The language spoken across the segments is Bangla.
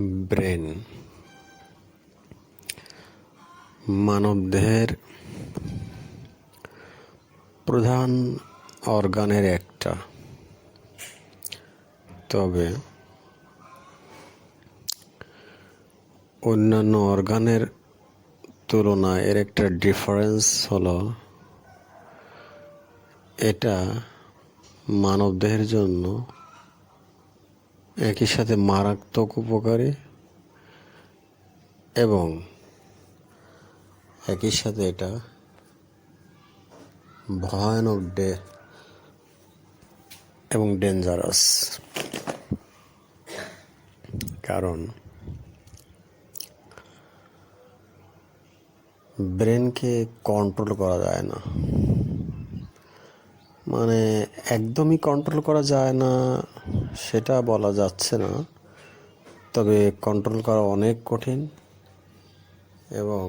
ব্রেন। মানবদেহের প্রধান অর্গানের একটা। তবে অন্যান্য অর্গানের তুলনায় এর একটা ডিফারেন্স হলো এটা মানবদেহের জন্য একই সাথে মারাত্মক উপকারী এবং একই সাথে এটা ভয়ানক ডে এবং ডেঞ্জারাস। কারণ ব্রেনকে কন্ট্রোল করা যায় না। মানে একদমই কন্ট্রোল করা যায় না, সেটা বলা যাচ্ছে না। তবে কন্ট্রোল করা অনেক কঠিন এবং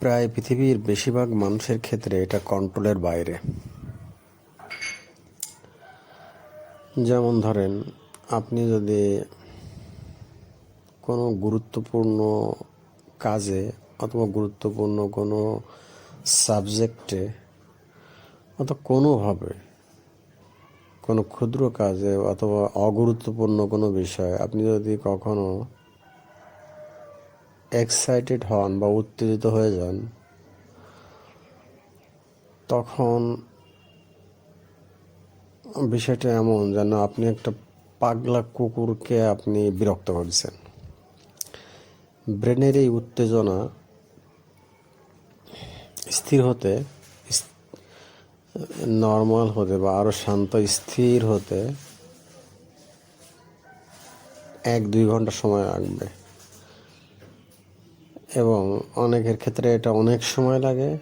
প্রায় পৃথিবীর বেশিরভাগ মানুষের ক্ষেত্রে এটা কন্ট্রোলের বাইরে। যেমন ধরেন, আপনি যদি কোনো গুরুত্বপূর্ণ কাজে অথবা গুরুত্বপূর্ণ কোনো সাবজেক্টে অথবা কোনোভাবে কোনো ক্ষুদ্র কাজে অথবা অগুরুত্বপূর্ণ কোনো বিষয়ে আপনি যদি কখনো এক্সাইটেড হন বা উত্তেজিত হয়ে যান, তখন বিষয়টা এমন যেন আপনি একটা পাগলা কুকুরকে আপনি বিরক্ত করছেন। ব্রেনের এই উত্তেজনা স্থির হতে নর্মাল হতে বা আরও শান্ত, স্থির হতে এক, দুই ঘণ্টা সময় লাগবে। এবং অনেকের ক্ষেত্রে এটা অনেক সময় লাগে।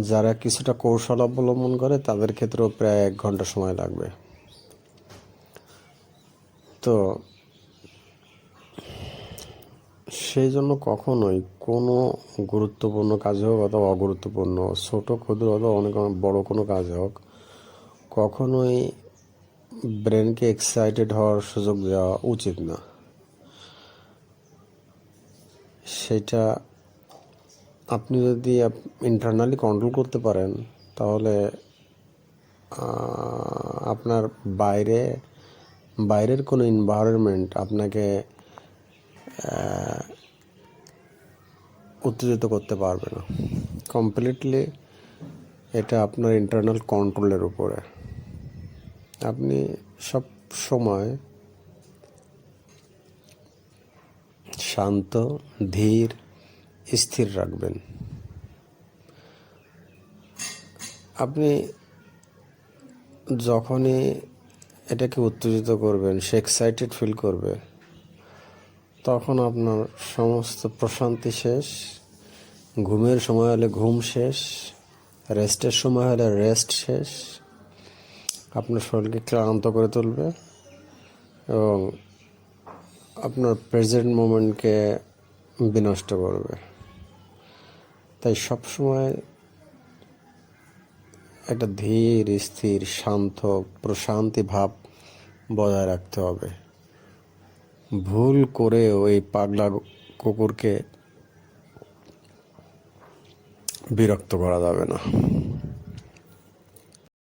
যারা কিছুটা কৌশল অবলম্বন করে, তাদের ক্ষেত্রেও প্রায় এক ঘণ্টা সময় লাগবে। তো সেই জন্য কখনোই কোনো গুরুত্বপূর্ণ কাজ হোক অথবা অগুরুত্বপূর্ণ, ছোট ক্ষুদ্র অথবা অনেক বড় কোনো কাজ হোক, কখনোই ব্রেনকে এক্সাইটেড হওয়ার সুযোগ দেওয়া উচিত না। সেটা আপনি যদি ইন্টারনালি কন্ট্রোল করতে পারেন, তাহলে আপনার বাইরে, বাইরের কোনো এনভায়রনমেন্ট আপনাকে উত্তেজিত করতে পারবে না। কমপ্লিটলি এটা আপনার ইন্টারনাল কন্ট্রোলের উপরে। আপনি সব সময় শান্ত, ধীর, স্থির রাখবেন। আপনি যখনই এটাকে উত্তেজিত করবেন, সে এক্সাইটেড ফিল করবে তখন আপনার সমস্ত প্রশান্তি শেষ, ঘুমের সময় হলে ঘুম শেষ, রেস্টের সময় হলে রেস্ট শেষ। আপনার শরীরকে ক্লান্ত করে তুলবে এবং আপনার প্রেজেন্ট মোমেন্টকে বিনষ্ট করবে। তাই সবসময় একটা ধীর, স্থির, শান্ত, প্রশান্তি ভাব বজায় রাখতে হবে। ভুল করে ওই পাগলা কুকুরকে বিরক্ত করা যাবে না।